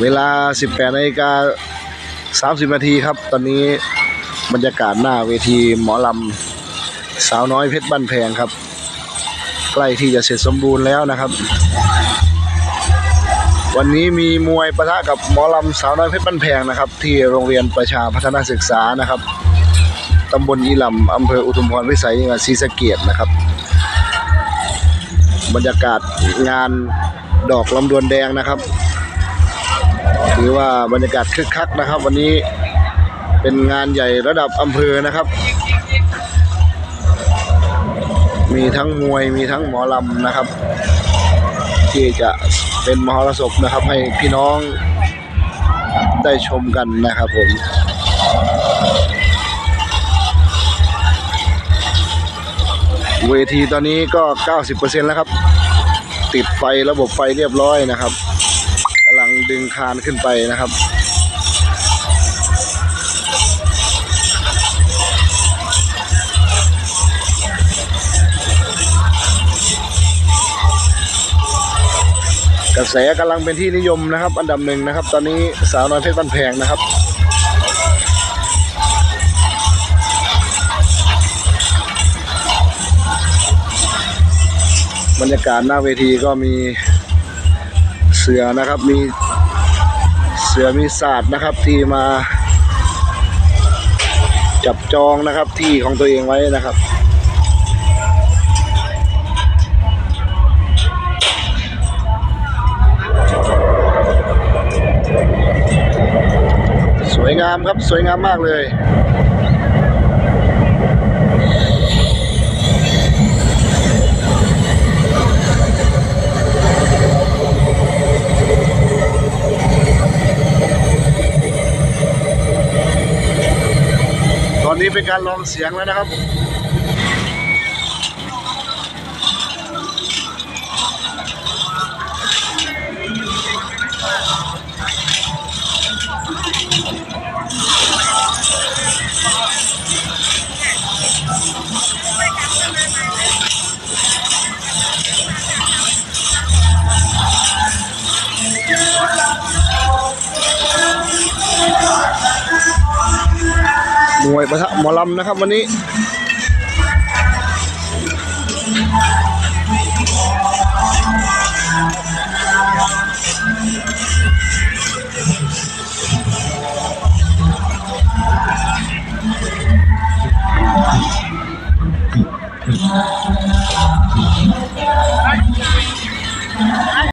เวลา 18นาฬิกา30นาทีครับ ตอนนี้บรรยากาศหน้าเวทีหมอลำสาวน้อยเพชรบ้านแพงครับ ใกล้ที่จะเสร็จสมบูรณ์แล้วนะครับ วันนี้มีมวยประทะกับหมอลำสาวน้อยเพชรบ้านแพงนะครับ ที่โรงเรียนประชาพัฒนาศึกษานะครับตำบลอีลำอำเภออุทุมพรพิสัยจังหวัดศรีสะเกษนะครับ บรรยากาศงานดอกลำดวนแดงนะครับ ถือว่าบรรยากาศคึกคักนะครับ วันนี้เป็นงานใหญ่ระดับอำเภอนะครับ มีทั้งมวยมีทั้งหมอลำนะครับ ที่จะเป็นมหรสพนะครับ ให้พี่น้องได้ชมกันนะครับผมเวทีตอนนี้ก็ 90%แล้วครับ ติดไฟระบบไฟเรียบร้อยนะครับ ดึงคานขึ้นไปนะครับกระแสกำลังเป็นที่นิยมนะครับ อันดับหนึ่งนะครับ ตอนนี้สาวน้อยเพชรบ้านแพงนะครับ บรรยากาศหน้าเวทีก็มีเสือนะครับมี เสือมีศาสตร์นะครับที่มาจับจองนะครับที่ของตัวเองไว้นะครับสวยงามครับ สวยงามมากเลย นี้เป็นการลองเสียงแล้วนะครับ มวยประทะหมอลำนะครับวันนี้